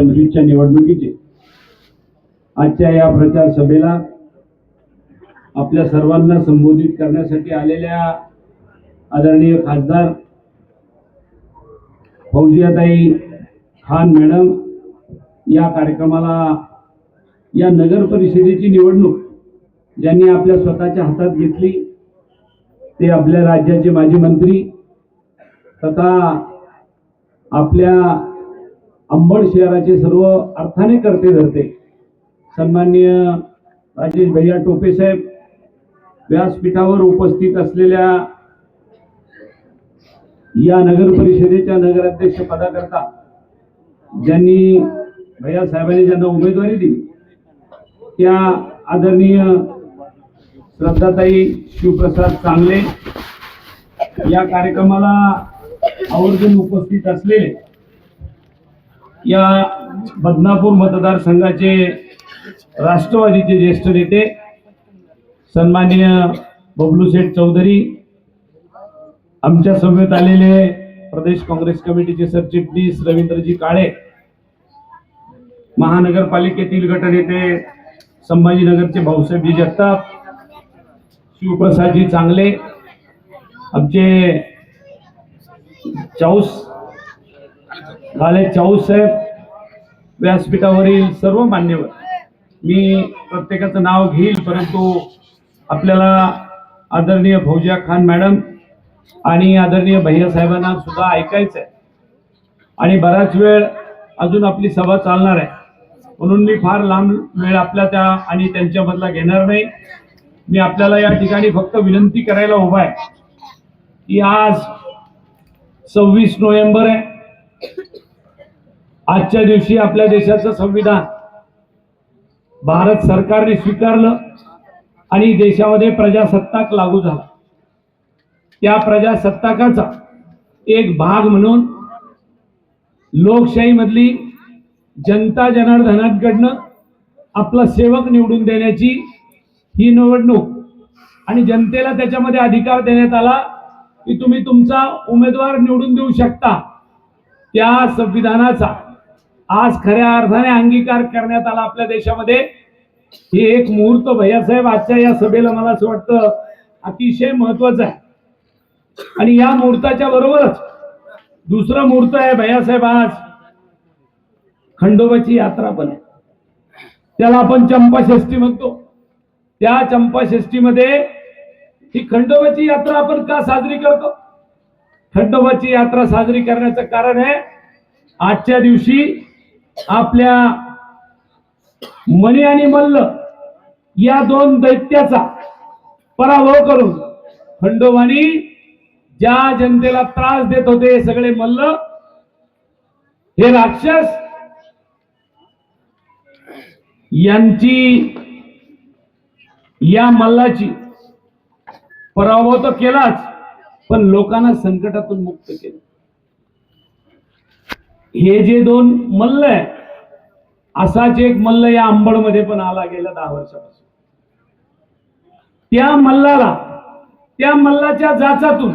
पंचवीसच्या निवडणुकीचे. आजच्या या प्रचार सभेला आपल्या सर्वांना संबोधित करण्यासाठी आलेल्या आदरणीय खासदार फौजियाताई खान मॅडम या कार्यक्रमाला या नगर परिषदेची निवडणूक ज्यांनी आपल्या स्वतःच्या हातात घेतली ते आपल्या राज्याचे माजी मंत्री तथा आपल्या अंबड शहराचे सर्व अर्थाने करते धरते. सन्माननीय राजेश भैया टोपे साहेब व्यासपीठावर उपस्थित असलेल्या या नगर परिषदेच्या नगराध्यक्ष पदाकरता ज्यांनी भैया साहेबांनी ज्यांना उमेदवारी दिली त्या आदरणीय श्रद्धाताई शिवप्रसाद चांगले या कार्यक्रमाला आवर्जून उपस्थित असलेले या बदनापूर मतदारसंघाचे राष्ट्रवादीचे ज्येष्ठ नेते सन्माननीय बबलूशेठ चौधरी आमच्या सभेत आलेले प्रदेश काँग्रेस कमिटीचे सरचिटणीस रवींद्रजी काळे महानगरपालिकेतील गटनेते संभाजीनगरचे भाऊसाहेबजी जगताप शिवप्रसादजी चांगले आमचे चाऊस झाले चाऊस साहेब व्यासपीठावरील सर्व मान्यवर. मी प्रत्येकाचं नाव घेईल परंतु आपल्याला आदरणीय फौजिया खान मॅडम आणि आदरणीय भैया साहेबांना सुद्धा ऐकायचं आहे आणि बराच वेळ अजून आपली सभा चालणार आहे. म्हणून मी फार लांब वेळ आपल्या त्या आणि त्यांच्यामधला घेणार नाही. मी आपल्याला या ठिकाणी फक्त विनंती करायला उभा आहे की आज सव्वीस नोव्हेंबर आहे. आजच्या दिवशी आपल्या देशाचं संविधान भारत सरकारने स्वीकारलं आणि देशामध्ये प्रजासत्ताक लागू झाला. त्या प्रजासत्ताकाचा एक भाग म्हणून लोकशाही मधली जनता जनार्दनाकडनं आपला सेवक निवडून देण्याची ही निवडणूक आणि जनतेला त्याच्यामध्ये अधिकार देण्यात आला की तुम्ही तुमचा उमेदवार निवडून देऊ शकता. त्या संविधानाचा आज खऱ्या अर्थाने अंगीकार करण्यात आला आपल्या देशामध्ये. हे एक मुहूर्त भैयासाहेब आजच्या या सभेला मला असं वाटतं अतिशय महत्वाचं आहे. आणि या मुहूर्ताच्या बरोबरच दुसरं मुहूर्त आहे भैयासाहेब आज खंडोबाची यात्रा पण आहे. त्याला आपण चंपा षष्ठी म्हणतो. त्या चंपा षष्ठीमध्ये ही खंडोबाची यात्रा आपण का साजरी करतो? खंडोबाची यात्रा साजरी करण्याचं कारण आहे आजच्या दिवशी आपल्या मणी आणि मल्ल या दोन दैत्याचा पराभव करून खंडोबानी ज्या जनतेला त्रास देत होते सगळे मल्ल हे राक्षस यांची या मल्लाची पराभव तर केलाच पण लोकांना संकटातून मुक्त केलं. हे जे दोन मल्ल आहे असाच एक मल्ल या अंबडमध्ये पण आला गेला दहा वर्षापासून. त्या मल्लाला त्या मल्लाच्या जाचातून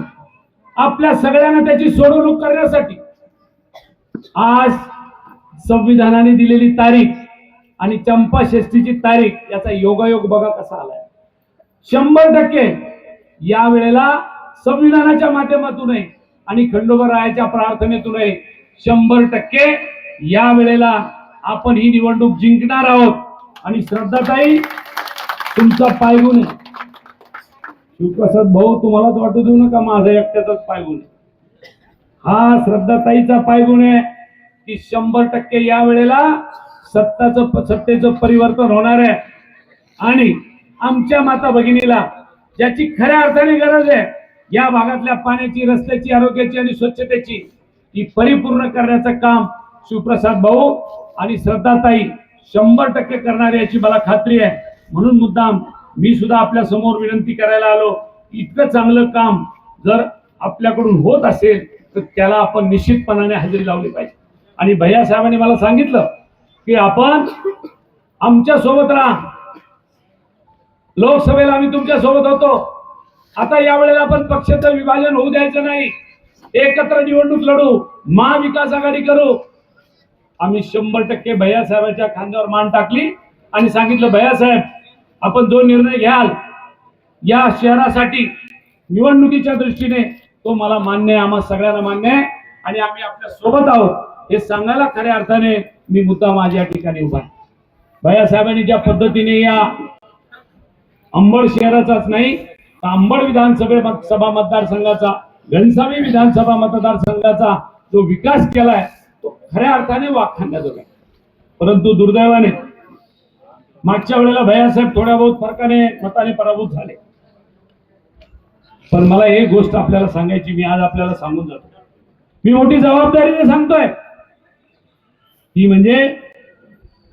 आपल्या सगळ्यांना त्याची सोडवणूक करण्यासाठी आज संविधानाने दिलेली तारीख आणि चंपा षष्ठीची तारीख याचा योगायोग बघा कसा आलाय. शंभर टक्के या वेळेला संविधानाच्या माध्यमातूनही आणि खंडोबरायाच्या प्रार्थनेतून शंभर टक्के या वेळेला आपण ही निवडणूक जिंकणार आहोत. आणि श्रद्धाताई तुमचा पायगुण आहे. शिवप्रसाद भाऊ तुम्हालाच वाटू देऊ नका माझा एकट्याचाच पायगुण हा श्रद्धाताईचा पायगुण आहे की शंभर टक्के या वेळेला सत्ताचं सत्तेचं परिवर्तन होणार आहे. आणि आमच्या माता भगिनीला ज्याची खऱ्या अर्थाने गरज आहे या भागातल्या पाण्याची रस्त्याची आरोग्याची आणि स्वच्छतेची ती परिपूर्ण करण्याचं काम शिवप्रसाद भाऊ आणि श्रद्धाताई शंभर टक्के करणार याची मला खात्री आहे. म्हणून मुद्दाम मी सुद्धा आपल्यासमोर विनंती करायला आलो इतकं चांगलं काम जर आपल्याकडून होत असेल तर त्याला आपण निश्चितपणाने हजेरी लावली पाहिजे. आणि भैया साहेबांनी मला सांगितलं की आपण आमच्यासोबत राहा. लोकसभेला आम्ही तुमच्यासोबत होतो. आता यावेळेला आपण पक्षाचं विभाजन होऊ द्यायचं नाही. एकत्र निवडणूक लढू महाविकास आघाडी करू. आम्ही शंभर टक्के भैयासाहेबांच्या खांद्यावर मान टाकली आणि सांगितलं भैयासाहेब आपण जो निर्णय घ्याल या शहरासाठी निवडणुकीच्या दृष्टीने तो मला मान्य आहे आम्हा सगळ्यांना मान्य आहे आणि आम्ही आपल्यासोबत आहोत. हे सांगायला खऱ्या अर्थाने मी मुद्दा माझ्या ठिकाणी उभा आहे. भैयासाहेबांनी ज्या पद्धतीने या अंबड शहराचाच नाही तर अंबड विधानसभे सभा मतदारसंघाचा घनसावी विधानसभा मतदारसंघाचा जो विकास केलाय तो खऱ्या अर्थाने वाखाणण्याजोगा आहे. परंतु दुर्दैवाने मागच्या वेळेला भैयासाहेब थोड्या बहुत फरकाने मताने पराभूत झाले. पण मला एक गोष्ट आपल्याला सांगायची मी आज आपल्याला सांगून जातो. मी मोठी जबाबदारीने सांगतोय. ती म्हणजे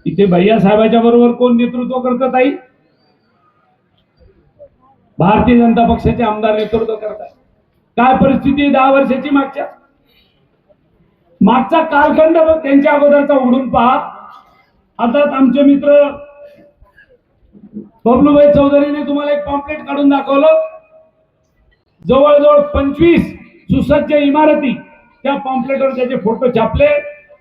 इथे भैयासाहेबाच्या बरोबर कोण नेतृत्व करतात आई भारतीय जनता पक्षाचे आमदार नेतृत्व करतात काय परिस्थिती दहा वर्षाची मागच्या? मागचा कालखंड त्यांच्या अगोदरचा उघडून पहा. आता आमचे मित्र बबलूभाई चौधरीने तुम्हाला एक पॉम्पलेट काढून दाखवलं. जवळजवळ पंचवीस सुसज्ज इमारती त्या पॉम्पलेटवर त्याचे फोटो छापले.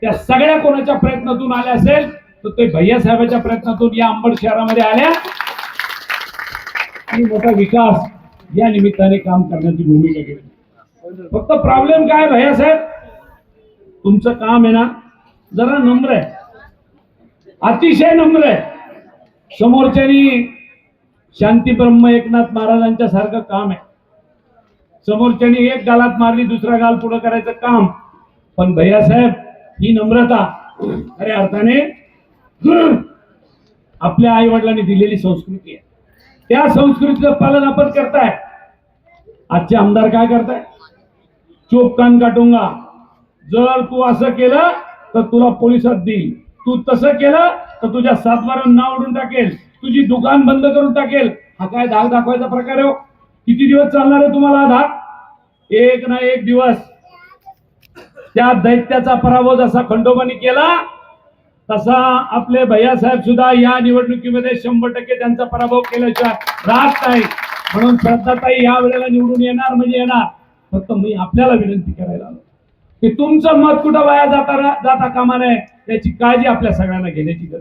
त्या सगळ्या कोणाच्या प्रयत्नातून आल्या असेल तर ते भैया साहेबांच्या प्रयत्नातून या अंबड शहरामध्ये आल्या. आणि मोठा विकास या निमित्ताने काम करण्याची भूमिका केली फक्त प्रॉब्लेम काय भैया साहेब? तुमचं काम आहे ना जरा नम्र आहे. अतिशय नम्र आहे. समोरच्यानी शांती ब्रह्म एकनाथ महाराजांच्या सारखं काम आहे. समोरच्यानी एक गालात मारली दुसरा गाल पुढं करायचं काम. पण भैया साहेब ही नम्रता खऱ्या अर्थाने आपल्या आई वडिलांनी दिलेली संस्कृती आहे. त्या संस्कृतीचं पालन आपण करताय. आजचे आमदार काय करताय? चोप कान काटुंगा. जर तू असं केलं तर तुला पोलिसात देईल. तू तसं केलं तर तुझ्या सातवारून नाव उडून टाकेल. तुझी दुकान बंद करून टाकेल. हा काय धाक दाखवायचा प्रकार आहे हो? किती दिवस चालणार आहे तुम्हाला हा धाक? एक ना एक दिवस. त्या दैत्याचा पराभव जसा खंडोबानी केला तसा आपले भैयासाहेब सुद्धा या निवडणुकीमध्ये शंभर टक्के त्यांचा पराभव केल्याशिवाय राहत नाही म्हणून श्रद्धाताई या वेळेला निवडून येणार म्हणजे येणार. फक्त मी आपल्याला विनंती करायला आलो. की तुमचं मत कुठं वाया जाता जाता कामा नये याची काळजी आपल्या सगळ्यांना घेण्याची गरज आहे.